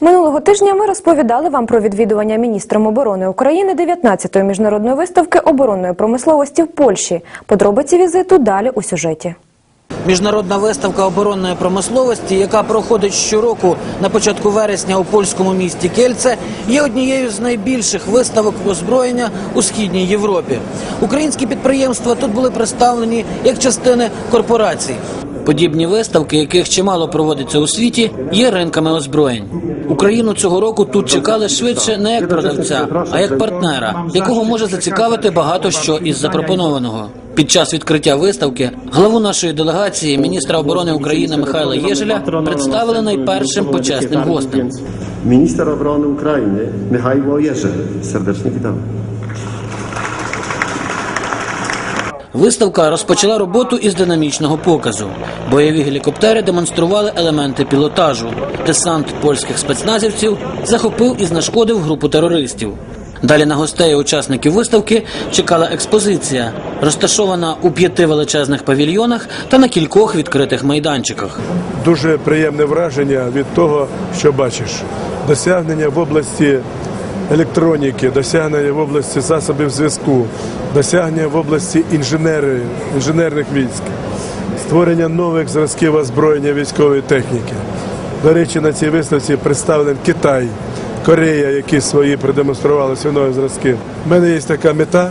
Минулого тижня ми розповідали вам про відвідування міністром оборони України 19-ї міжнародної виставки оборонної промисловості в Польщі. Подробиці візиту далі у сюжеті. Міжнародна виставка оборонної промисловості, яка проходить щороку на початку вересня у польському місті Кельце, є однією з найбільших виставок озброєння у східній Європі. Українські підприємства тут були представлені як частини корпорацій. Подібні виставки, яких чимало проводиться у світі, є ринками озброєнь. Україну цього року тут чекали швидше не як продавця, а як партнера, якого може зацікавити багато що із запропонованого. Під час відкриття виставки главу нашої делегації, міністра оборони України Михайла Єжеля, представили найпершим почесним гостем. Minister obrony Ukrainy Michał Jerzy. Serdecznie witamy. Виставка розпочала роботу із динамічного показу. Бойові гелікоптери демонстрували елементи пілотажу. Десант польських спецназівців захопив і знешкодив групу терористів. Далі на гостей учасників виставки чекала експозиція, розташована у п'яти величезних павільйонах та на кількох відкритих майданчиках. дуже приємне враження від того, що бачиш. Досягнення в області електроніки, досягнення в області засобів зв'язку, досягнення в області інженери, інженерних військ, створення нових зразків озброєння військової техніки. До речі, на цій виставці представлен Китай, Корея, які свої продемонстрували нові зразки. У мене є така мета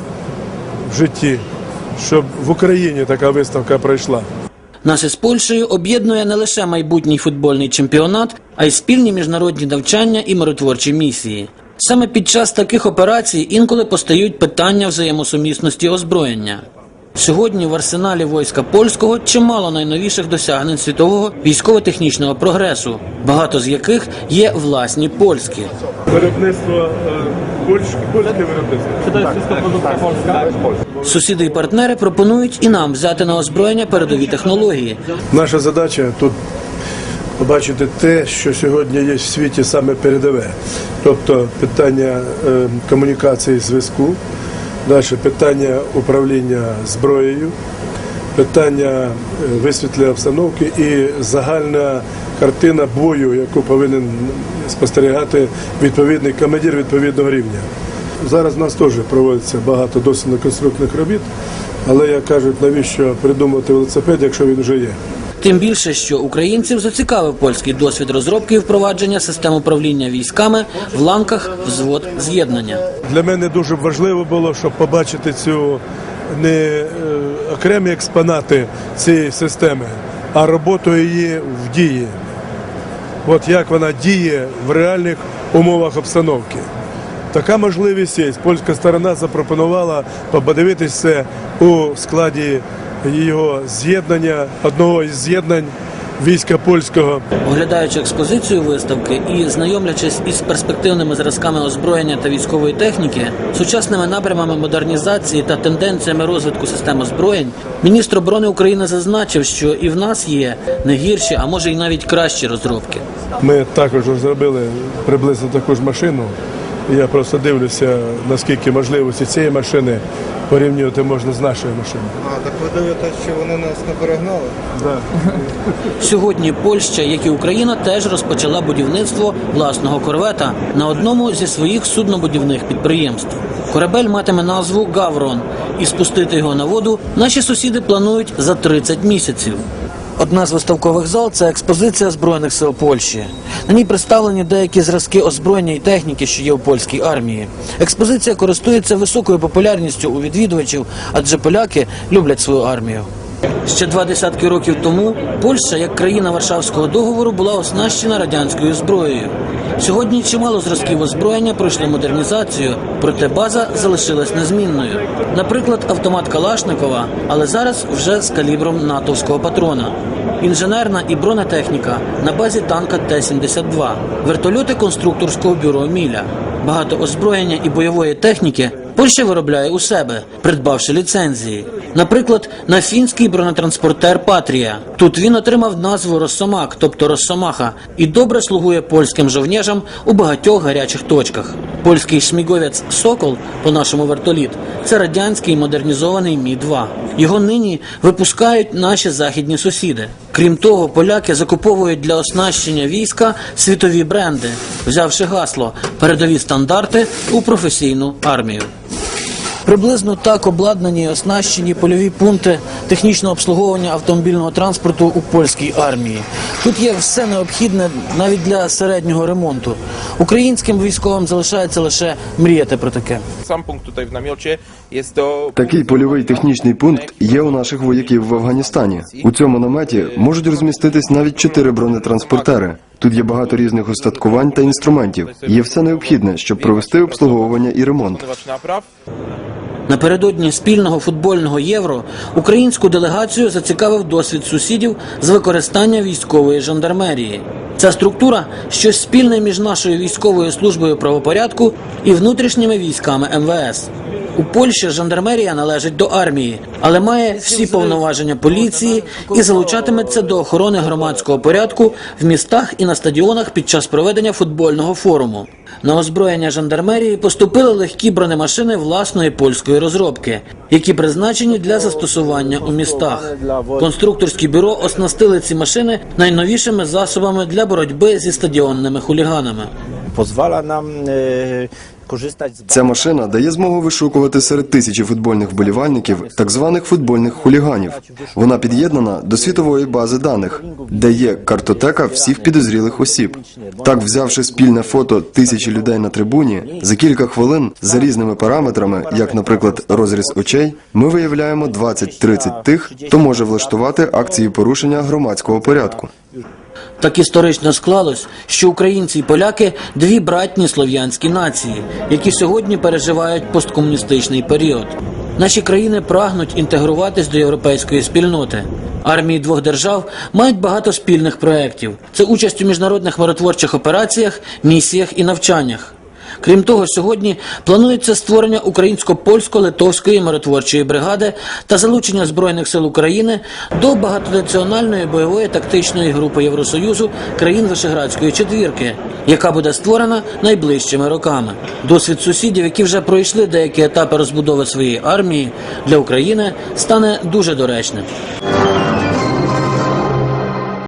в житті, щоб в Україні така виставка пройшла. Нас із Польщею об'єднує не лише майбутній футбольний чемпіонат, а й спільні міжнародні навчання і миротворчі місії. Саме під час таких операцій інколи постають питання взаємосумісності озброєння. Сьогодні в арсеналі війська польського чимало найновіших досягнень світового військово-технічного прогресу, багато з яких є власні польські. Виробництво польське, польське виробництво. Сусіди і партнери пропонують і нам взяти на озброєння передові технології, Наша задача тут побачити те, що сьогодні є в світі саме передове. Тобто питання е, комунікації зв'язку, далі питання управління зброєю, питання е, висвітлення обстановки і загальна картина бою, яку повинен спостерігати відповідний командир відповідного рівня. Зараз в нас теж проводиться багато дослідно-конструктивних робіт, але як кажуть, навіщо придумувати велосипед, якщо він вже є. Тим більше, що українців зацікавив польський досвід розробки і впровадження систем управління військами в ланках взвод з'єднання. Для мене дуже важливо було, щоб побачити цю не е, окремі експонати цієї системи, а роботу її в дії. От як вона діє в реальних умовах обстановки. Така можливість є. Польська сторона запропонувала подивитися у складі його з'єднання, одного із з'єднань війська польського. Оглядаючи експозицію виставки і знайомлячись із перспективними зразками озброєння та військової техніки, сучасними напрямами модернізації та тенденціями розвитку систем озброєнь, міністр оборони України зазначив, що і в нас є не гірші, а може й навіть кращі розробки. Ми також зробили приблизно таку ж машину. Я просто дивлюся, наскільки можливості цієї машини порівнювати можна з нашою машиною. А, так ви дивитесь, що вони нас не перегнали? Сьогодні Польща, як і Україна, теж розпочала будівництво власного корвета на одному зі своїх суднобудівних підприємств. Корабель матиме назву Гаврон, і спустити його на воду наші сусіди планують за 30 місяців. Одна з виставкових зал це експозиція збройних сил Польщі. На ній представлені деякі зразки озброєння і техніки, що є у польській армії. Експозиція користується високою популярністю у відвідувачів, адже поляки люблять свою армію. Ще два десятки років тому Польща, як країна Варшавського договору, була оснащена радянською зброєю. Сьогодні чимало зразків озброєння пройшли модернізацію, проте база залишилась незмінною. Наприклад, автомат Калашникова, але зараз вже з калібром натовського патрона. Інженерна і бронетехніка на базі танка Т-72, вертольоти конструкторського бюро Міля. Багато озброєння і бойової техніки Польща виробляє у себе, придбавши ліцензії. Наприклад, на фінський бронетранспортер Патрія. Тут він отримав назву Росомак, тобто Росомаха, і добре слугує польським жовнєжам у багатьох гарячих точках. Польський шміговець Сокол, по нашому вертоліт, це радянський модернізований Мі 2 Його нині випускають наші західні сусіди. Крім того, поляки закуповують для оснащення війська світові бренди, взявши гасло передові стандарти у професійну армію. Приблизно так обладнані і оснащені польові пункти технічного обслуговування автомобільного транспорту у польській армії. Тут є все необхідне навіть для середнього ремонту. Українським військовим залишається лише мріяти про таке. Punkt tutaj w namiocie jest to Такий польовий технічний пункт є у наших вояків в Афганістані. У цьому наметі можуть розміститись навіть чотири бронетранспортери. Тут є багато різних устаткувань та інструментів. Є все необхідне, щоб провести обслуговування і ремонт. Напередодні спільного футбольного євро українську делегацію зацікавив досвід сусідів з використання військової жандармерії. Ця структура щось спільне між нашою військовою службою правопорядку і внутрішніми військами МВС. У Польщі жандармерія належить до армії, але має всі повноваження поліції і залучатиметься до охорони громадського порядку в містах і на стадіонах під час проведення футбольного форуму. На озброєння жандармерії поступили легкі бронемашини власної польської розробки, які призначені для застосування у містах. Конструкторське бюро оснастили ці машини найновішими засобами для боротьби зі стадіонними хуліганами. Pozwala nam e, Ця машина дає змогу вишукувати серед тисячі футбольних вболівальників так званих футбольних хуліганів. Вона під'єднана до світової бази даних, де є картотека всіх підозрілих осіб. Так, взявши спільне фото тисячі людей на трибуні, за кілька хвилин за різними параметрами, як, наприклад, розріз очей, ми виявляємо 20-30 тих, хто може влаштувати акції порушення громадського порядку. Так історично склалось, що українці і поляки дві братні слов'янські нації, які сьогодні переживають посткомуністичний період. Наші країни прагнуть інтегруватись до європейської спільноти. Армії двох держав мають багато спільних проєктів. Це участь у міжнародних миротворчих операціях, місіях і навчаннях. Крім того, сьогодні планується створення українсько-польсько-литовської миротворчої бригади та залучення Збройних сил України до багатонаціональної бойової тактичної групи Євросоюзу країн Вишеградської четвірки, яка буде створена найближчими роками. Досвід сусідів, які вже пройшли деякі етапи розбудови своєї армії для України, стане дуже доречним.